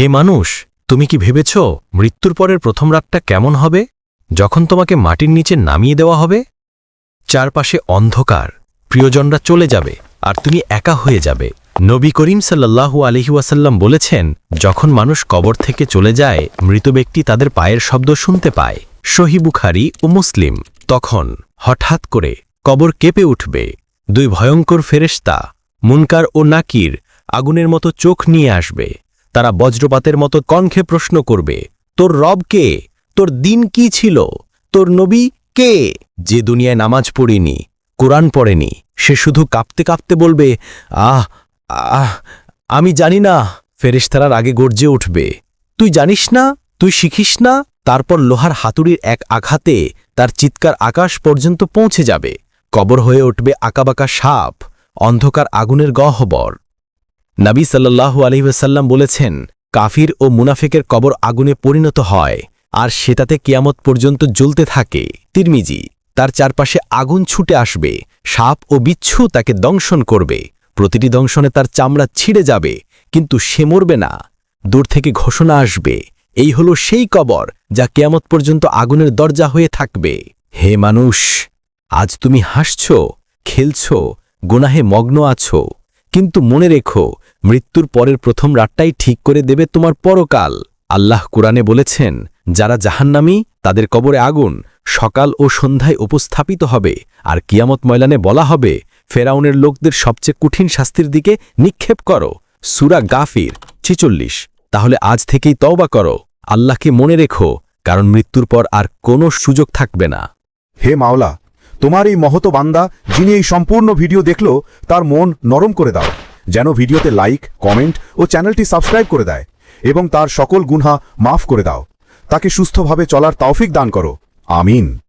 হে মানুষ, তুমি কি ভেবেছ মৃত্যুর পরের প্রথম রাতটা কেমন হবে? যখন তোমাকে মাটির নিচে নামিয়ে দেওয়া হবে? চারপাশে অন্ধকার, প্রিয়জনরা চলে যাবে আর তুমি একা হয়ে যাবে। নবী করিম সাল্লাল্লাহু আলহিউসাল্লাম বলেছেন, যখন মানুষ কবর থেকে চলে যায়, মৃত ব্যক্তি তাদের পায়ের শব্দ শুনতে পায়। সহি বুখারি ও মুসলিম। তখন হঠাৎ করে কবর কেঁপে উঠবে। দুই ভয়ঙ্কর ফেরেশতা, মুনকার ও নাকির, আগুনের মতো চোখ নিয়ে আসবে। তারা বজ্রপাতের মতো কণ্ঠে প্রশ্ন করবে, তোর রব কে? তোর দিন কি ছিল? তোর নবী কে? যে দুনিয়ায় নামাজ পড়িনি, কোরআন পড়েনি, সে শুধু কাঁপতে কাঁপতে বলবে, আহ আহ, আমি জানি না ফেরেশতারার আগে গর্জে উঠবে। তুই জানিস না, তুই শিখিস না? তারপর লোহার হাতুড়ির এক আঘাতে তার চিৎকার আকাশ পর্যন্ত পৌঁছে যাবে। কবর হয়ে উঠবে আঁকাবাঁকা সাপ, অন্ধকার আগুনের গহ্বর। নাবী সাল্লাল্লাহু আলহিহাসাল্লাম বলেছেন, কাফির ও মুনাফেকের কবর আগুনে পরিণত হয়, আর সেটাতে কিয়ামত পর্যন্ত জ্বলতে থাকে। তিরমিজি, তার চারপাশে আগুন ছুটে আসবে, সাপ ও বিচ্ছু তাকে দংশন করবে। প্রতিটি দংশনে তার চামড়া ছিঁড়ে যাবে, কিন্তু সে মরবে না। দূর থেকে ঘোষণা আসবে, এই হলো সেই কবর যা কেয়ামত পর্যন্ত আগুনের দরজা হয়ে থাকবে। হে মানুষ, আজ তুমি হাসছ, খেলছ, গুনাহে মগ্ন আছো। কিন্তু মনে রেখো, মৃত্যুর পরের প্রথম রাতটাই ঠিক করে দেবে তোমার পরকাল। আল্লাহ কুরআনে বলেছেন, যারা জাহান্নামী, তাদের কবরে আগুন, সকাল ও সন্ধ্যায় উপস্থাপিত হবে, আর কিয়ামত ময়লানে বলা হবে, ফেরাউনের লোকদের সবচেয়ে কঠিন শাস্তির দিকে নিক্ষেপ করো। সুরা গাফির, ছিচল্লিশ। তাহলে আজ থেকেই তওবা করো। আল্লাহকে মনে রেখো, কারণ মৃত্যুর পর আর কোনো সুযোগ থাকবে না। হে মাওলা তোমার এই মহত বান্দা, যিনি এই সম্পূর্ণ ভিডিও দেখল, তার মন নরম করে দাও। যেন ভিডিওতে লাইক, কমেন্ট ও চ্যানেলটি সাবস্ক্রাইব করে দেয় এবং তার সকল গুনহা মাফ করে দাও। তাকে সুস্থভাবে চলার তৌফিক দান করো। আমিন।